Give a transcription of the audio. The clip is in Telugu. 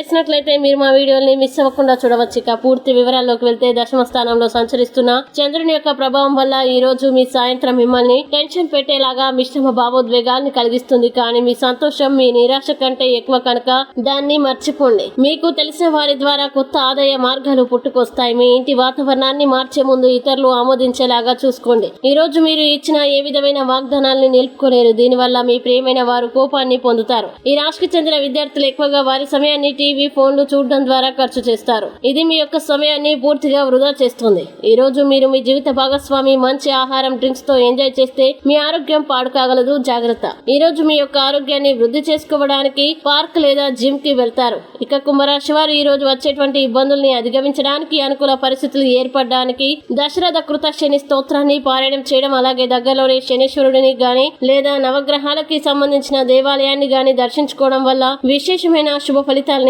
చేసినట్లయితే మీరు మా వీడియోని మిస్ అవ్వకుండా చూడవచ్చు. ఇక పూర్తి వివరాల్లోకి వెళ్తే దశమ స్థానంలో సంచరిస్తున్న చంద్రుని యొక్క ప్రభావం వల్ల ఈ రోజు మీ సాయంత్రం మిమ్మల్ని టెన్షన్ పెట్టేలాగా మిశ్రమ భావోద్వేగాన్ని కలిగిస్తుంది. కానీ మీ సంతోషం మీ నిరాశ కంటే ఎక్కువ కనుక దాన్ని మర్చిపోండి. మీకు తెలిసిన వారి ద్వారా కొత్త ఆదాయ మార్గాలు పుట్టుకొస్తాయి. మీ ఇంటి వాతావరణాన్ని మార్చే ముందు ఇతరులు ఆమోదించేలాగా చూసుకోండి. ఈ రోజు మీరు ఇచ్చిన ఏ విధమైన వాగ్దానాల్ని నిలుపుకోలేరు. దీనివల్ల మీ ప్రియమైన వారు కోపాన్ని పొందుతారు. ఈ రాశికి చెందిన విద్యార్థులు ఎక్కువగా వారి సమయాన్ని టీవీ ఫోన్లు చూడడం ద్వారా ఖర్చు చేస్తారు. ఇది మీ యొక్క సమయాన్ని పూర్తిగా వృధా చేస్తుంది. ఈ రోజు మీరు మీ జీవిత భాగస్వామి మంచి ఆహారం డ్రింక్స్తో ఎంజాయ్ చేస్తే మీ ఆరోగ్యం పాడు కాగలదు జాగ్రత్త. ఈ రోజు మీ యొక్క ఆరోగ్యాన్ని వృద్ధి చేసుకోవడానికి పార్క్ లేదా జిమ్కి వెళ్తారు. ఇక కుంభరాశి వారు ఈ రోజు వచ్చేటువంటి ఇబ్బందుల్ని అధిగమించడానికి అనుకూల పరిస్థితులు ఏర్పడడానికి దశరథ కృత శని స్తోత్రాన్ని పారాయణం చేయడం అలాగే దగ్గరలోని శనీశ్వరుడిని గాని లేదా నవగ్రహాలకి సంబంధించిన దేవాలయాన్ని గాని దర్శించుకోవడం వల్ల విశేషమైన శుభ ఫలితాలని